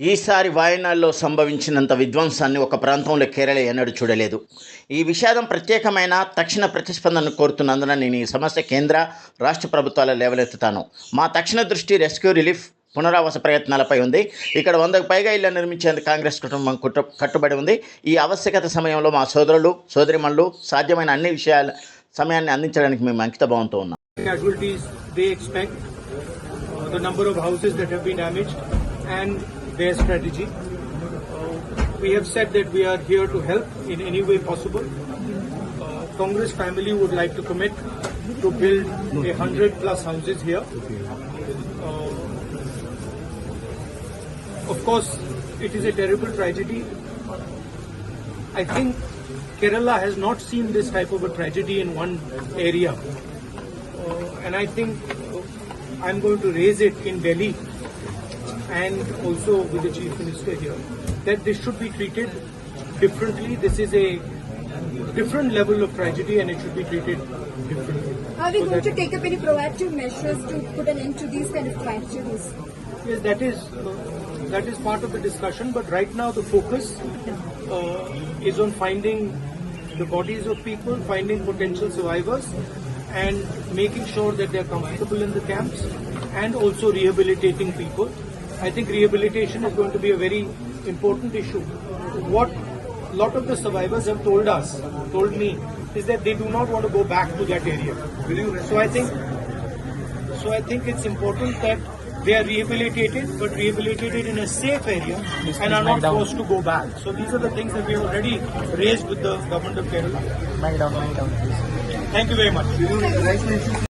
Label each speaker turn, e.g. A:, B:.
A: ఈసారి వాయనాల్లో సంభవించినంత విధ్వంసాన్ని ఒక ప్రాంతంలో కేరళ ఎన్నడూ చూడలేదు. ఈ విషాదం ప్రత్యేకమైన తక్షణ ప్రతిస్పందనను కోరుతున్నందున నేను ఈ సమస్య కేంద్ర రాష్ట్ర ప్రభుత్వాల లేవలెత్తుతాను మా తక్షణ దృష్టి రెస్క్యూ రిలీఫ్ పునరావాస ప్రయత్నాలపై ఉంది. ఇక్కడ వందకు పైగా ఇళ్ళ నిర్మించేందుకు కాంగ్రెస్ కుటుంబం కుట్ర కట్టుబడి ఉంది. ఈ ఆవశ్యకత సమయంలో మా సోదరులు సోదరిమణులు సాధ్యమైన అన్ని విషయాల సమయాన్ని అందించడానికి మేము అంకిత భావంతో ఉన్నాం.
B: Casualties they expect, uh, the number of houses that have been damaged, and their strategy. Uh, we have said that we are here to help in any way possible. Uh, Congress family would like to commit to build a hundred plus houses here. Uh, of course, it is a terrible tragedy. I think Kerala has not seen this type of a tragedy in one area. Uh, and I think I'm going to raise it in Delhi and also with the Chief Minister here that this should be treated differently. This is a different level of tragedy and it should be treated differently.
C: Are we
B: So
C: going to take up any proactive measures to put an end to these kind of tragedies?
B: Yes, that is uh, that is part of the discussion. But right now, the focus uh, is on finding the bodies of people, finding potential survivors, and making sure that they are comfortable in the camps, and also rehabilitating people. I think rehabilitation is going to be a very important issue. What a lot of the survivors have told us, told me, is that they do not want to go back to that area. So I think so I think it's important that they are rehabilitated, but rehabilitated in a safe area and are not forced to go back. So these are the things that we have already raised with the government of Kerala. Thank you very much.